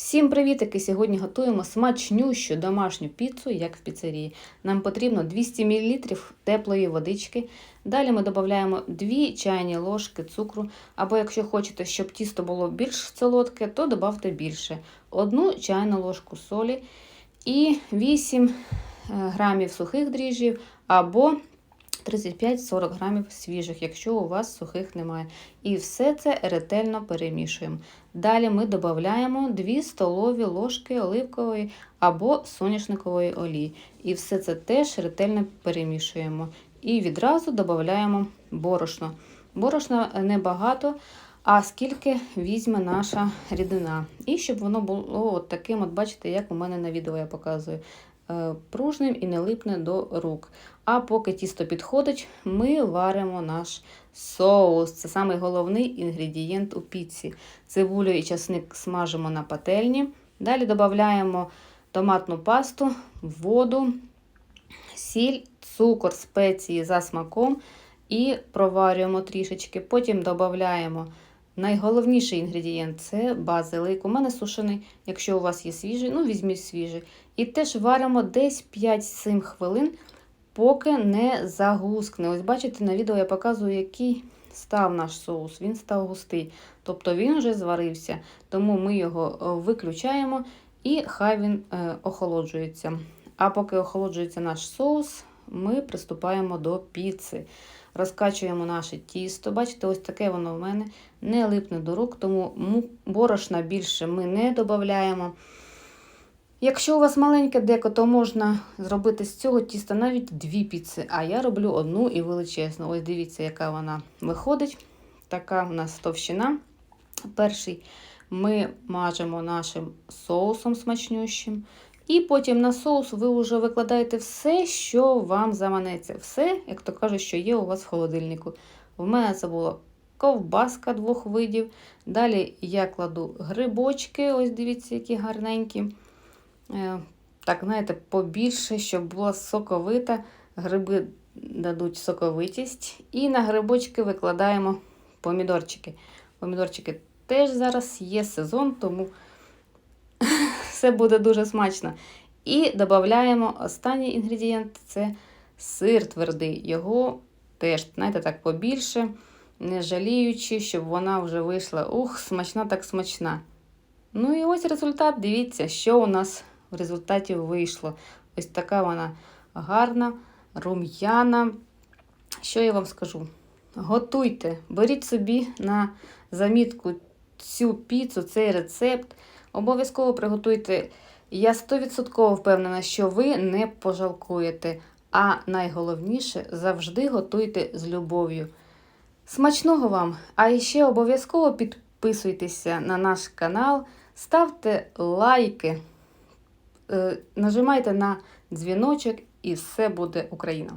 Всім привітики! Сьогодні готуємо смачнющу домашню піцу, як в піцерії. Нам потрібно 200 мл теплої водички. Далі ми додаємо 2 чайні ложки цукру, або якщо хочете, щоб тісто було більш солодке, то додавте більше. 1 чайну ложку солі і 8 е, грамів сухих дріжджів або 35-40 грамів свіжих, якщо у вас сухих немає. І все це ретельно перемішуємо. Далі ми додаємо 2 столові ложки оливкової або соняшникової олії. І все це теж ретельно перемішуємо. І відразу додаємо борошно. Борошна небагато, а скільки візьме наша рідина. І щоб воно було от таким, от бачите, як у мене на відео я показую. Е, Пружним і не липне до рук. А поки тісто підходить, ми варимо наш соус. Це самий головний інгредієнт у піці. Цибулю і часник смажимо на пательні. Далі додаємо томатну пасту, воду, сіль, цукор, спеції за смаком і проварюємо трішечки. Потім додаємо найголовніший інгредієнт це базилик. У мене сушений, якщо у вас є свіжий, ну візьміть свіжий. І теж варимо десь 5-7 хвилин, поки не загускне. Ось бачите, на відео я показую, який став наш соус. Він став густий. Тобто він вже зварився, тому ми його е, виключаємо і хай він е, охолоджується. А поки охолоджується наш соус, ми приступаємо до піци. Розкачуємо наше тісто. Бачите, ось таке воно в мене не липне до рук, тому борошна більше ми не додаємо. Якщо у вас маленьке деко, то можна зробити з цього тіста навіть дві піци. А я роблю одну і величезну. Ось дивіться, яка вона виходить. Така у нас товщина. Перший ми мажемо нашим соусом смачнющим. І потім на соус ви вже викладаєте все, що вам заманеться. Все, як то кажуть, що є у вас в холодильнику. В мене це була ковбаска двох видів. Далі я кладу грибочки, ось дивіться, які гарненькі. Е, Так, знаєте, побільше, щоб була соковита. Гриби дадуть соковитість. І на грибочки викладаємо помідорчики. Помідорчики теж зараз є сезон, тому все буде дуже смачно. І додаємо останній інгредієнт це сир твердий. Його теж, знаєте, так побільше, не жаліючи, щоб вона вже вийшла. Ух, смачна так смачна. Ну і ось результат. Дивіться, що у нас в результаті вийшло. Ось така вона гарна, рум'яна. Що я вам скажу? Готуйте, беріть собі на замітку цю піцу, цей рецепт. Обов'язково приготуйте. Я 100% впевнена, що ви не пожалкуєте. А найголовніше завжди готуйте з любов'ю. Смачного вам! А ще обов'язково підписуйтеся на наш канал, ставте лайки, е, нажимайте на дзвіночок і все буде Україна!